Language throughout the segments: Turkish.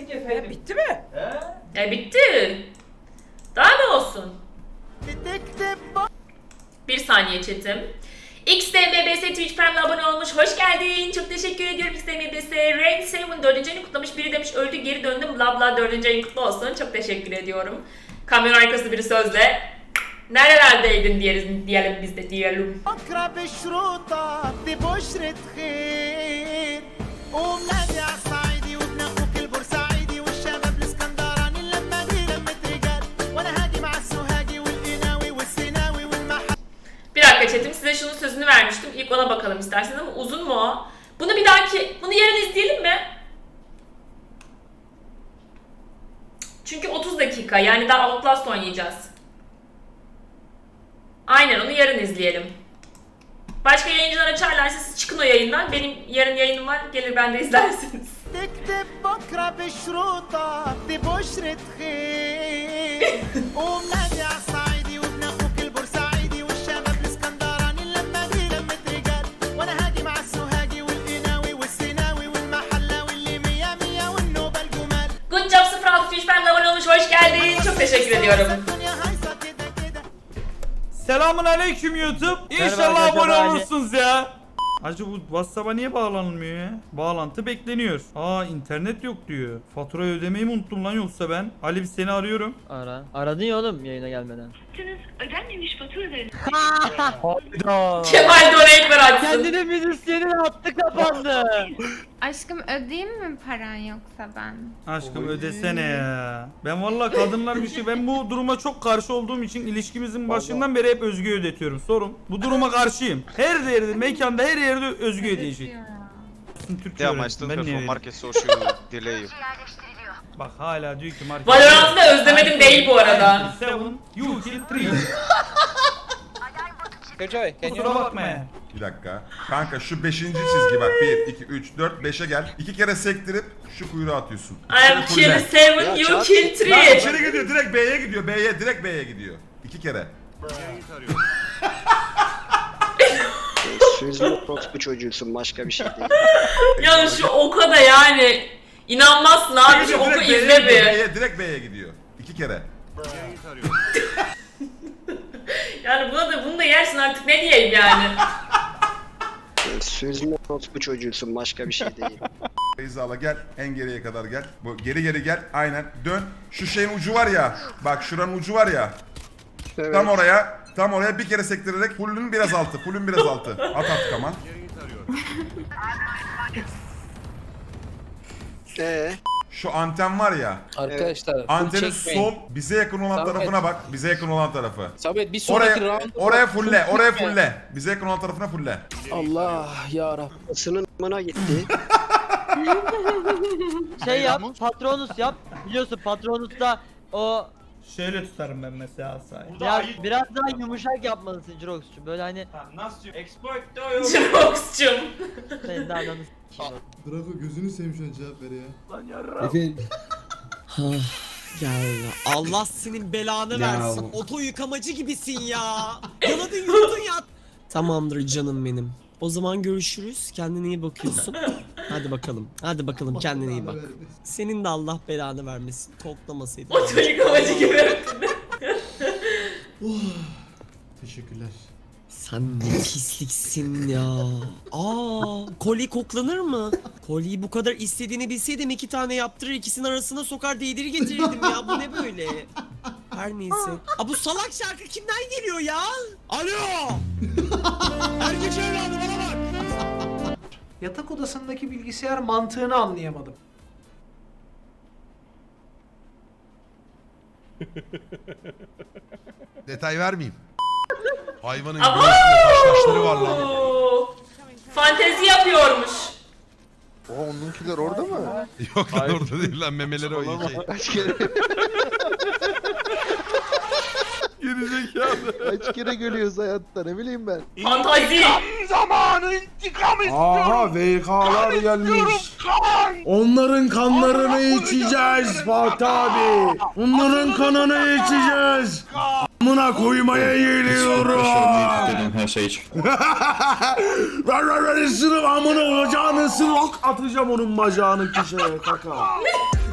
geldik efendim. Bitti mi? He? E bitti. Daha ne olsun? Bir saniye chatim. XDMBS Twitch Prime'la abone olmuş. Hoş geldin. Çok teşekkür ediyorum XDMBS. Rain 7 dördüncü ayını kutlamış. Biri demiş öldü geri döndüm. Bla bla dördüncü ayın kutlu olsun. Çok teşekkür ediyorum. Kamyon arkası bir sözle. Nerelerdeydin diyelim, diyelim biz de diyelim. vermiştim. İlk ona bakalım isterseniz ama uzun mu o? Bunu bir dahaki, bunu yarın izleyelim mi? Çünkü 30 dakika yani daha Outlast oynayacağız. Aynen onu yarın izleyelim. Başka yayıncılar açarlarsa siz çıkın o yayından. Benim yarın yayınım var. Gelir ben de izlersiniz. تكتب بكرة بشروطة ببشرة خير ومنادي عالصعيدي teşekkür ediyorum. Selamun aleyküm YouTube. İnşallah Merhaba abone olursunuz ya. Acı bu WhatsApp'a niye bağlanılmıyor ya? Bağlantı bekleniyor. Aa internet yok diyor. Faturayı ödemeyi mi unuttum lan yoksa ben? Ali seni arıyorum. Ara. Aradın ya oğlum yayına gelmeden yaptığınız ödenmemiş faturaların Kemal Donate ver açsın. Kendine müzisyenin hattı kapandı. Aşkım ödeyeyim mi paran yoksa ben? Aşkım ödesene ya. Ben vallahi kadınlar bir şey ben bu duruma çok karşı olduğum için ilişkimizin başından beri hep Özgü ödetiyorum. Sorun. Bu duruma karşıyım. Her yerde mekanda her yerde Özgü ödeyecek. Türkçe my öğrensin. student Ben niye vereyim? market social delay. Bak hala diyor ki market. Valorant'ı da özlemedim değil bu arada. Seven, you kill three. Kırcay, can Kusura bakma ya. Bir dakika. Kanka şu 5. çizgi bak 1, 2, 3, 4, 5'e gel. İki kere sektirip şu kuyruğa atıyorsun. I am kill 7, you kill Lan 3. içeri gidiyor direkt B'ye gidiyor. B'ye direkt B'ye gidiyor. İki kere. Sözlü bu çocuğusun başka bir şey değil. Ya şu oka da yani inanmazsın abi şu oku izle bir. B'ye, direkt B'ye gidiyor. İki kere. Yani buna da bunu da yersin artık ne diyeyim yani. Sözlü bu çocuğusun başka bir şey değil. Beyza'la gel. En geriye kadar gel. Bu geri geri gel. Aynen. Dön. Şu şeyin ucu var ya. Bak şuranın ucu var ya. Evet. Tam oraya. Tam oraya bir kere sektirerek fullün biraz altı. Fullün biraz altı. At at ama. Ee, Şu anten var ya. Arkadaşlar, full Antenin çekmeyin. sol bize yakın olan Samet. tarafına bak. Bize yakın olan tarafı. Sabit bir sonraki Oraya round oraya fulle. Oraya fulle. Bize yakın olan tarafına fulle. Allah ya Rabbim. ısının amına gitti. Şey yap, Patronus yap. Biliyorsun Patronus'ta o Şöyle tutarım ben mesela asayı. biraz, biraz daha yumuşak yapmalısın Jirox'cu. Böyle hani Nasıl? Exploit Jirox'cum. senin de ananı s**eyim. Drago gözünü seveyim şu an cevap ver ya. Efendim Ya Allah senin belanı versin. Oto yıkamacı gibisin ya. Yaladın yuttun ya. Tamamdır canım benim. O zaman görüşürüz. Kendine iyi bakıyorsun. Hadi bakalım. Hadi bakalım kendine iyi bak. Senin de Allah belanı vermesin. Toklamasaydın. O çocuk amacı gibi. Teşekkürler. Sen ne pisliksin ya. Aa, koli koklanır mı? Koliyi bu kadar istediğini bilseydim iki tane yaptırır ikisinin arasına sokar değdir getirirdim ya. Bu ne böyle? Her neyse. Aa, bu salak şarkı kimden geliyor ya? Alo! Erkek evladı bana bak! Yatak odasındaki bilgisayar mantığını anlayamadım. Detay vermeyeyim. Hayvanın Abo! göğsünde taş Fantezi yapıyormuş. Oha onunkiler orada mı? Yok lan orada değil lan memeleri o şey. Kaç kere, Gerizekalı. kaç kere gülüyoruz hayatta ne bileyim ben. Fantazi. Aha VK'lar gelmiş. Onların kanlarını içeceğiz Fatih abi. Onların kanını içeceğiz. Amına koymaya geliyorum. her şey için. Ver ver ver ısırıp amına bacağını ısırıp atacağım onun bacağını köşeye kaka.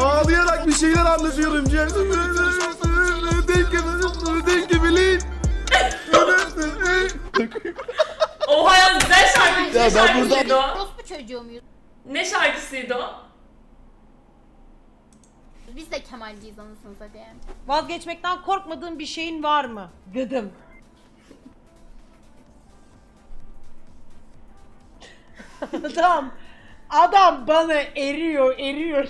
Ağlayarak bir şeyler anlatıyorum. Denk denk bilin. Oha ya güzel şarkı. Ne ben şarkısıydı o? Orospu çocuğu muyuz? Ne şarkısıydı o? Biz de Kemalciyiz anasını satayım. Vazgeçmekten korkmadığın bir şeyin var mı? Gıdım. Adam, adam bana eriyor, eriyor.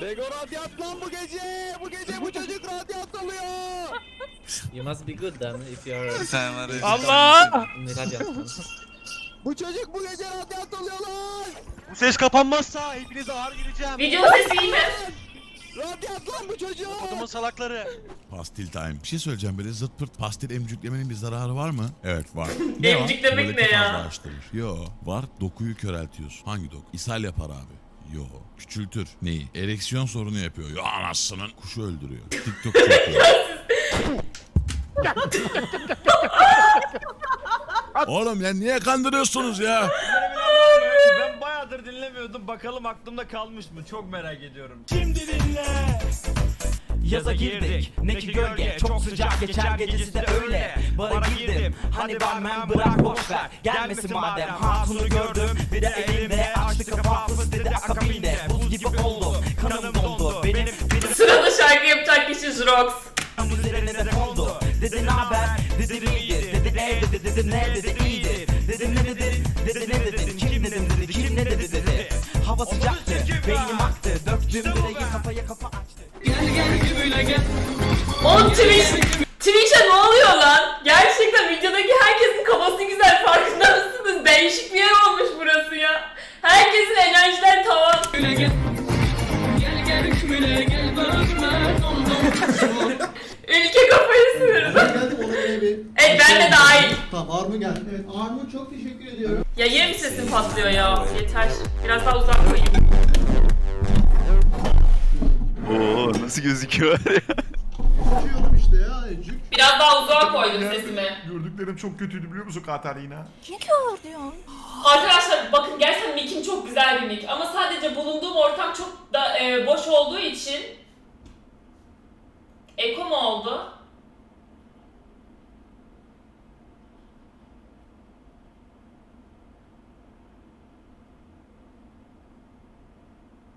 Bego radyant lan bu gece. Bu gece bu çocuk radyant oluyor. You must be good then if you're Allah! Bu çocuk bu gece radyant oluyor lan. Bu ses kapanmazsa hepinize ağır gireceğim. Video sesi iyi mi? Radyant lan bu çocuk. Odumun salakları. Pastil time. Bir şey söyleyeceğim böyle zıt pırt pastil emcüklemenin bir zararı var mı? Evet var. Emcüklemek Tuvaleti ne ya? fazlalaştırır. Yo. Var dokuyu köreltiyorsun. Hangi dok? İshal yapar abi. Yo. Küçültür. Neyi? Ereksiyon sorunu yapıyor. Yo anasının. Kuşu öldürüyor. TikTok çekiyor. Oğlum ya niye kandırıyorsunuz ya? Ben bayağıdır dinlemiyordum. Bakalım aklımda kalmış mı? Çok merak ediyorum. Yaza girdik. ne ki gölge. çok sıcak geçer gecesi de öyle. Bara girdim. hani barmen bırak boş ver. Gelmesin madem. hatunu gördüm. bir de elimde Açtı kafa fıstedi akabinde. Buz gibi oldum kanım dondu. Benim benim Sırada şarkı yapacak kişi Zrox. üzerine de kondu Dedi ne haber dedi iyidir. Dedi ne dedi dedi ne dedi iyidir. Dedi? Ne dedi? Dedi ne dedi? Kim dedim dedi? Kim ne dedi? Dedi. Hava sıcaktı beynim aktı. Döktüm direği kafaya kafa açtı. Oğlum Twitch, nasıl gözüküyor ya? Konuşuyordum işte ya. Cük. Biraz daha uzağa koydum sesimi. Gördüklerim çok kötüydü biliyor musun Katarina? Arkadaşlar bakın gerçekten mic'im çok güzel bir mic ama sadece bulunduğum ortam çok da e, boş olduğu için Eko mu oldu?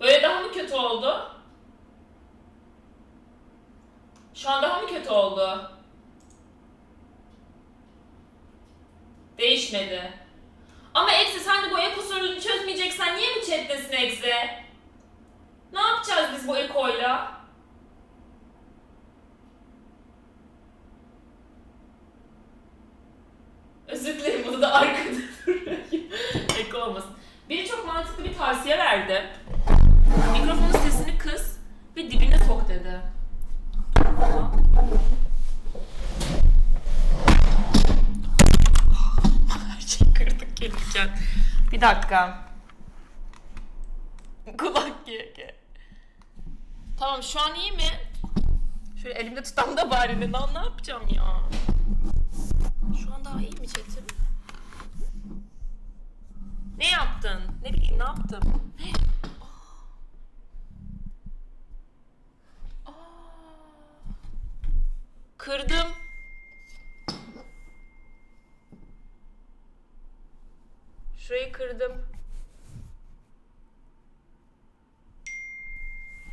Böyle daha mı kötü oldu? Şu an daha mı kötü oldu? Değişmedi. Ama Eksi sen de bu eko sorununu çözmeyeceksen niye mi chat'tesin Eksi? Ne yapacağız biz bu ekoyla? Özür dilerim bunu da arkada durayım. Eko olmasın. Biri çok mantıklı bir tavsiye verdi. Mikrofonun sesini kıs ve dibine sok dedi. Şeyi kırdık gelirken. Bir dakika. Kulak gege. Tamam şu an iyi mi? Şöyle elimde tutam da bari ne, ne yapacağım ya? Şu an daha iyi mi chatim? Ne yaptın? Ne bileyim ne yaptım? Kırdım. Şurayı kırdım.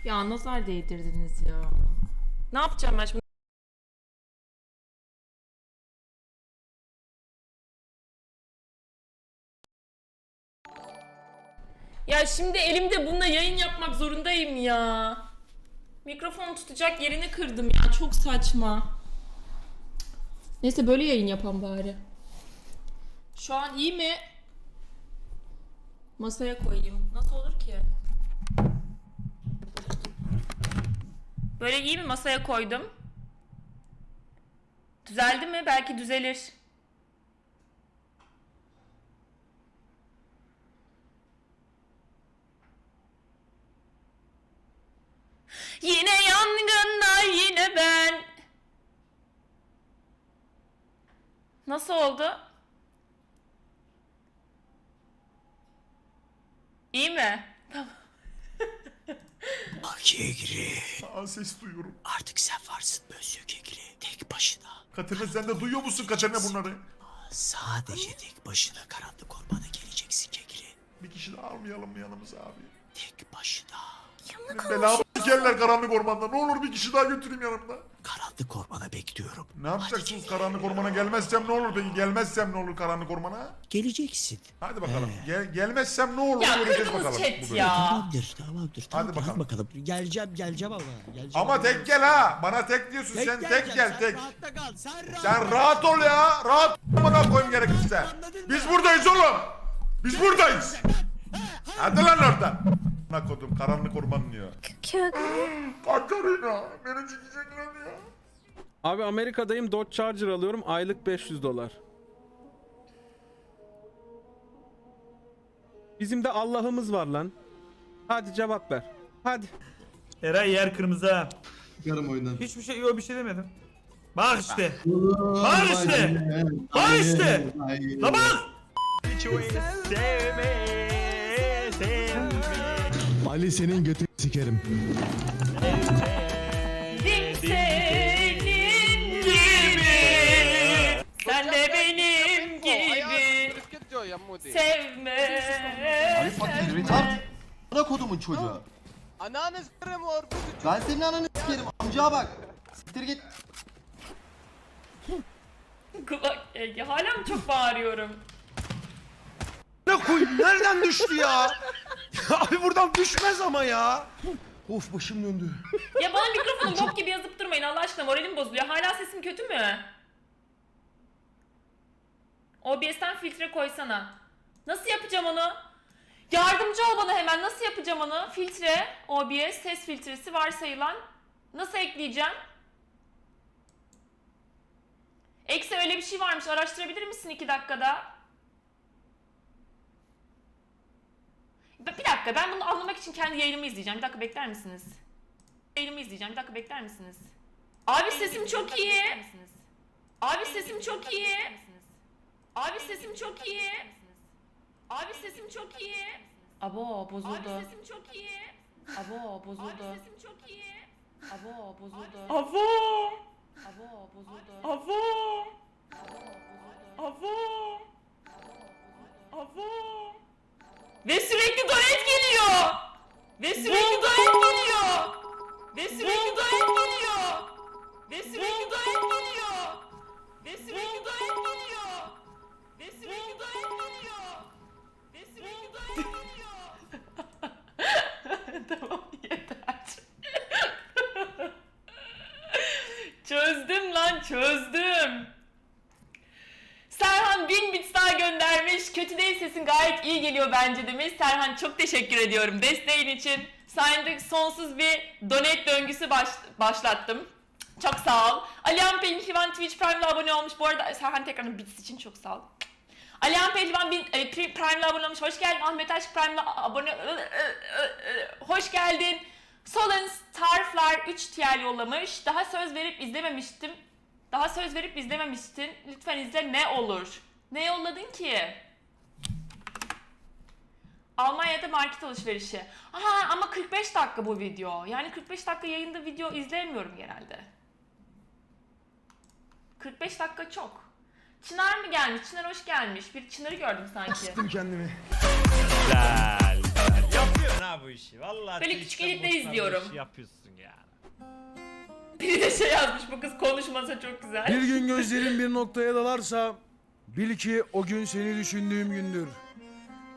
Ya nazar değdirdiniz ya. Ne yapacağım ben şimdi? Ya şimdi elimde bununla yayın yapmak zorundayım ya. Mikrofon tutacak yerini kırdım ya. Çok saçma. Neyse böyle yayın yapan bari. Şu an iyi mi? Masaya koyayım. Nasıl olur ki? Böyle iyi mi? Masaya koydum. Düzeldi mi? Belki düzelir. Yine yangınlar yine Nasıl oldu? İyi mi? Kegri. Aa, ses duyuyorum. Artık sen varsın Monsieur Kegri. Tek başına. Katerina sen de duyuyor musun Katerina bunları? Sadece tek başına karanlık ormana geleceksin Kegri. Bir kişi daha almayalım mı yanımıza abi? Tek başına. Belamı sikerler karanlık ormanda. Ne olur bir kişi daha götüreyim yanımda. Karanlık ormana bekliyorum. Ne yapacaksınız karanlık ormana gelmezsem ne olur peki? Gelmezsem ne olur karanlık ormana? Geleceksin. Hadi bakalım. Gel, gelmezsem ne olur Ya göreceğiz kırdınız bakalım. chat bu bölümde. ya. Tamamdır, tamamdır. Tamam, Hadi bakalım. bakalım. Geleceğim, geleceğim ama. Geleceğim Ama tek gel ha. Bana tek diyorsun sen tek geleceğim, gel sen tek. Rahatta kal, sen rahat Sen rahat ol ya. Rahat bana koyayım gerekirse. Biz buradayız oğlum. Biz buradayız. Hadi lan oradan. Ne kodum karanlık orman diyor. Katarina beni çekecekler ya. Abi Amerika'dayım Dodge Charger alıyorum aylık 500 dolar. Bizim de Allah'ımız var lan. Hadi cevap ver. Hadi. Eray yer kırmızı ha. Çıkarım oyundan. Hiçbir şey yok bir şey demedim. Bak işte. Bak işte. Bak işte. La bak. Ali senin götünü sikerim. Senin gibi Sen de benim gibi Sevme Ana kodumun çocuğu. Ananı s**erim var Ben senin ananı sikerim. Amcağa bak. Siktir git. Kulak Ege hala mı çok bağırıyorum? Ne koy? Nereden düştü ya? Abi buradan düşmez ama ya. Of başım döndü. Ya bana mikrofonu bok gibi yazıp durmayın Allah aşkına moralim bozuluyor. Hala sesim kötü mü? OBS'ten filtre koysana. Nasıl yapacağım onu? Yardımcı ol bana hemen. Nasıl yapacağım onu? Filtre, OBS, ses filtresi varsayılan. Nasıl ekleyeceğim? Eksi öyle bir şey varmış. Araştırabilir misin iki dakikada? Bir bir dakika ben bunu anlamak için kendi yayınımı izleyeceğim. Bir dakika bekler misiniz? Yayınımı izleyeceğim. Bir dakika bekler misiniz? Abi sesim çok iyi. Abi sesim çok iyi. Abi sesim çok iyi. Abi sesim çok iyi. Abo bozuldu. Abi sesim çok iyi. Abo bozuldu. Abi sesim çok iyi. Abo bozuldu. Abo. Abo bozuldu. Abo. Abo. Abo. Ve sürekli. Ve sürekli Kötü değil sesin gayet iyi geliyor bence demiş. Serhan çok teşekkür ediyorum desteğin için. Sayende sonsuz bir donate döngüsü baş- başlattım. Çok sağ ol. Alihan Pehlivan Twitch Prime'la abone olmuş. Bu arada Serhan tekrardan bits için çok sağ ol. Alihan Pehlivan e, Pri- Prime'la abone olmuş. Hoş geldin. Ahmet Aşk Prime'la abone... Hoş geldin. Solan Starflar 3 tier yollamış. Daha söz verip izlememiştim. Daha söz verip izlememiştin. Lütfen izle ne olur. Ne yolladın ki? Almanya'da market alışverişi. Aha ama 45 dakika bu video. Yani 45 dakika yayında video izleyemiyorum genelde. 45 dakika çok. Çınar mı gelmiş? Çınar hoş gelmiş. Bir Çınar'ı gördüm sanki. kendimi. Güzel. güzel. Yapıyorsun ha bu işi. Vallahi Böyle Twitch'te küçük editler bulsan bu izliyorum. işi Yapıyorsun ya. Biri de şey yazmış bu kız konuşmasa çok güzel. Bir gün gözlerin bir noktaya dalarsa bil ki o gün seni düşündüğüm gündür.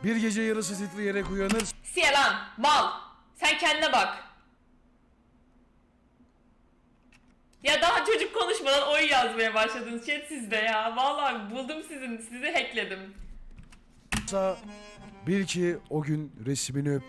Bir gece yarısı titreyerek uyanır. Siye lan mal. Sen kendine bak. Ya daha çocuk konuşmadan oyun yazmaya başladınız chat sizde ya. Vallahi buldum sizin, sizi hackledim. Bil ki o gün resmini öptü.